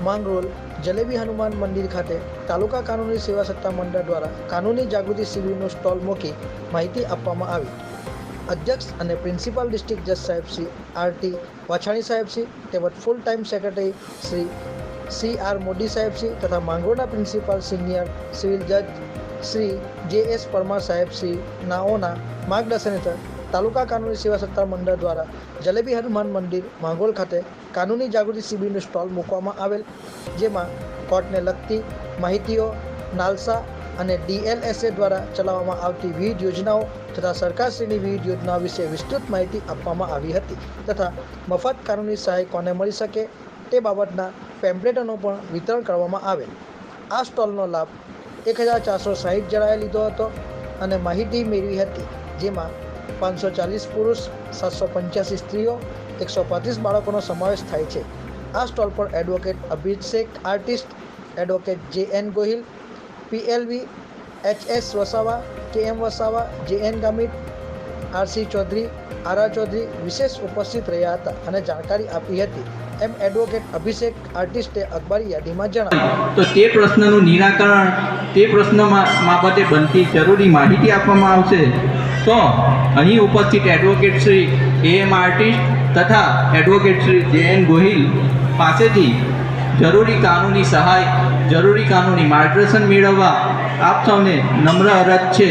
માંગરોળ, જલેબી હનુમાન મંદિર ખાતે તાલુકા કાનૂની સેવા સત્તા મંડળ દ્વારા કાનૂની જાગૃતિ શિબિરનો સ્ટોલ મૂકી માહિતી આપવામાં આવી. અધ્યક્ષ અને પ્રિન્સિપાલ ડિસ્ટ્રિક્ટ જજ સાહેબ શ્રી આરટી વાછાણી સાહેબ શ્રી તેમજ full time secretary Shri C R Modi સાહેબ શ્રી તથા માંગરોળના પ્રિન્સિપાલ સિનિયર સિવિલ જજ શ્રી જે એસ પરમાર સાહેબ શ્રી નાઓના માર્ગદર્શન હેઠળ તાલુકા કાનૂની સેવા સત્તા મંડળ દ્વારા જલેબી હનુમાન મંદિર, માંગોલ ખાતે કાનૂની જાગૃતિ શિબિરનું સ્ટોલ મૂકવામાં આવેલ, જેમાં કોર્ટને લગતી માહિતીઓ, નાલસા અને ડીએલએસએ દ્વારા ચલાવવામાં આવતી વિવિધ યોજનાઓ તથા સરકારશ્રીની વિવિધ યોજનાઓ વિશે વિસ્તૃત માહિતી આપવામાં આવી હતી તથા મફત કાનૂની સહાય કોને મળી શકે તે બાબતના પેમ્પલેટોનું પણ વિતરણ કરવામાં આવેલ. આ સ્ટોલનો લાભ એક હજાર ચારસો સાહીઠ જણાએ લીધો હતો અને માહિતી મેળવી હતી, જેમાં પાંચસો ચાલીસ પુરુષ, સાતસો પંચ્યાસી સ્ત્રીઓ, એકસો પાંત્રીસ બાળકોનો સમાવેશ થાય છે. આ સ્ટોલ પર advocate Abhishek artist advocate J N Gohil PLV H S Vasava, K M Vasava, J N Gamit RC Chaudhari, આરા ચૌધરી વિશેષ ઉપસ્થિત રહ્યા હતા અને જાણકારી આપી હતી. એમ એડવોકેટ અભિષેક આર્ટિસ્ટે અખબારી યાદીમાં જણાવ્યું. તો તે પ્રશ્નનું નિરાકરણ તે પ્રશ્ન બાબતે બનતી જરૂરી માહિતી આપવામાં આવશે? તો અહીં ઉપસ્થિત advocate Shri A M artist તથા advocate Shri J N Gohil પાસેથી જરૂરી કાનૂની સહાય, જરૂરી કાનૂની માર્ગદર્શન મેળવવા આપ સૌને નમ્ર અરજ છે.